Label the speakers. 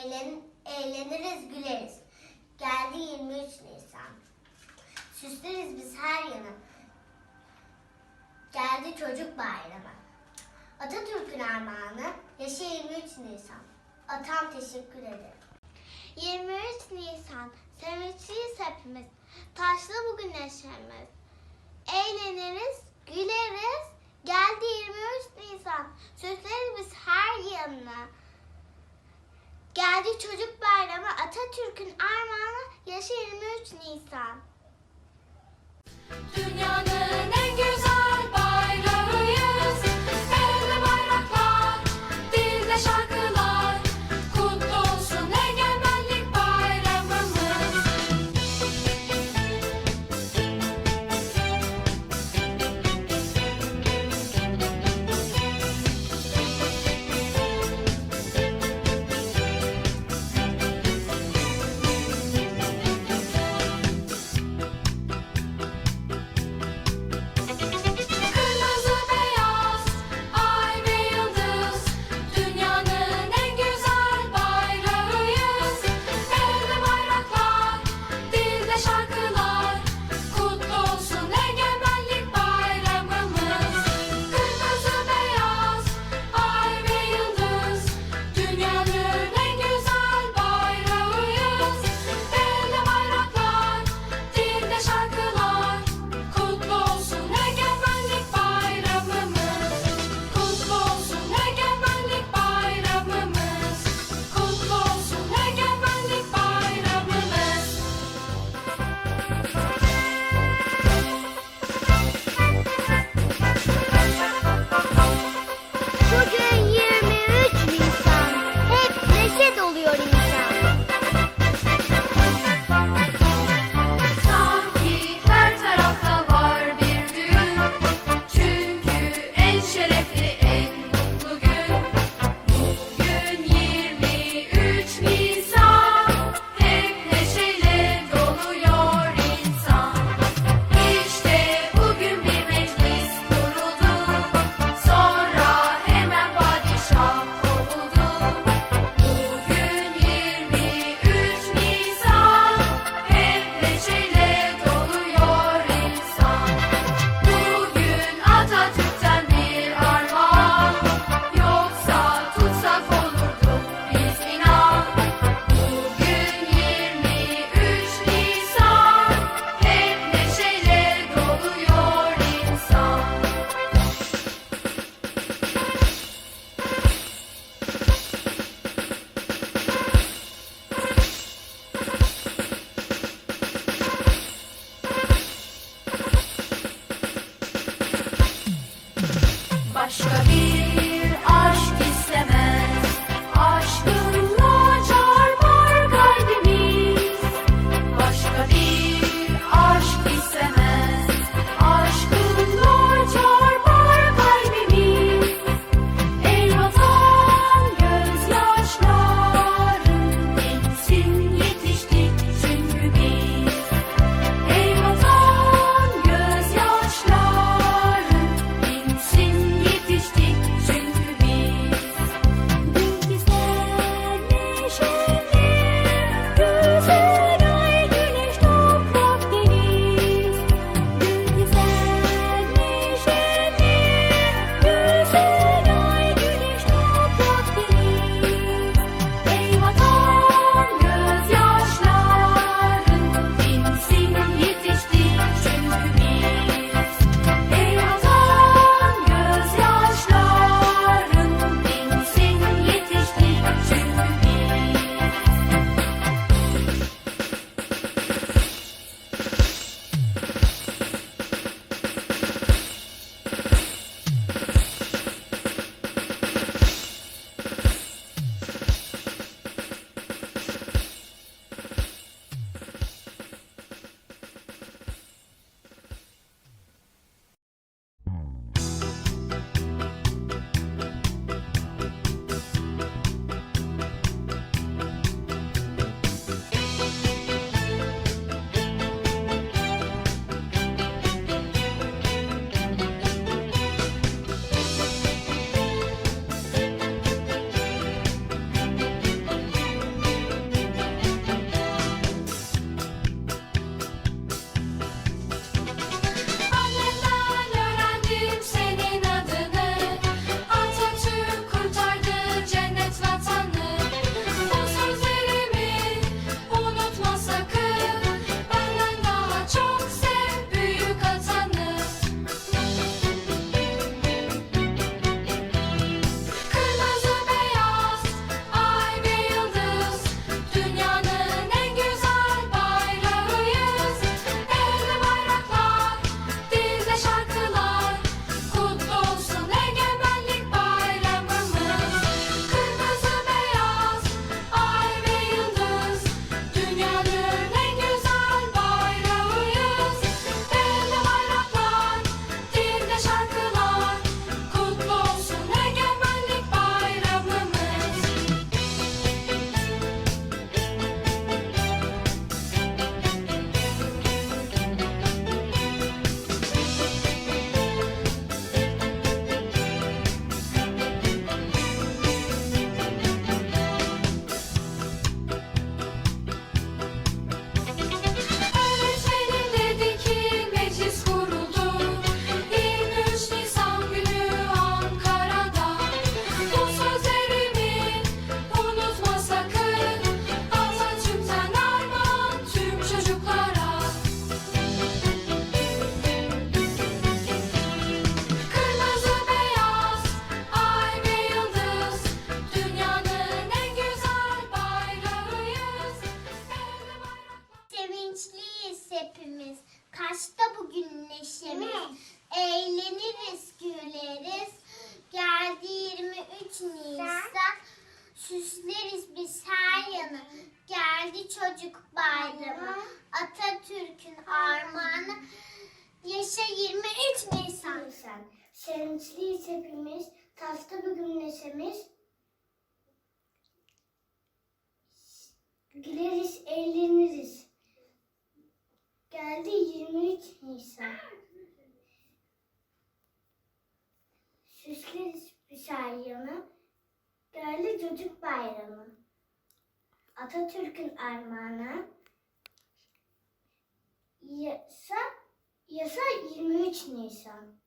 Speaker 1: eğlen, eğleniriz, güleriz. Geldi 23 Nisan. Süsleriz biz her yanı. Geldi çocuk bayramı. Atatürk'ün armağanı, yaşa 23 Nisan. Atam teşekkür ederim. 23 Nisan, sevinçliyiz hepimiz. Taşlı bugün neşemiz. Eğleniriz, güleriz. Geldi 23 Nisan, süsleriz biz her yanına. Geldi çocuk bayramı, Atatürk'ün armağanı, yaşa 23 Nisan.
Speaker 2: Dünyanın en güzel
Speaker 1: neşemiz. Eğleniriz, güleriz. Geldi 23 Nisan. Süsleriz biz her yanı. Geldi çocuk bayramı. Atatürk'ün armağanı. Yaşa 23 Nisan. Sevinçliyiz hepimiz. Tatlı bir gün neşemiz. Güleriz, eğleniriz. Geldi 23 Nisan. Süsleriz bir yanı. Geldi çocuk bayramı. Atatürk'ün armağanı. Yasa, yasa 23 Nisan.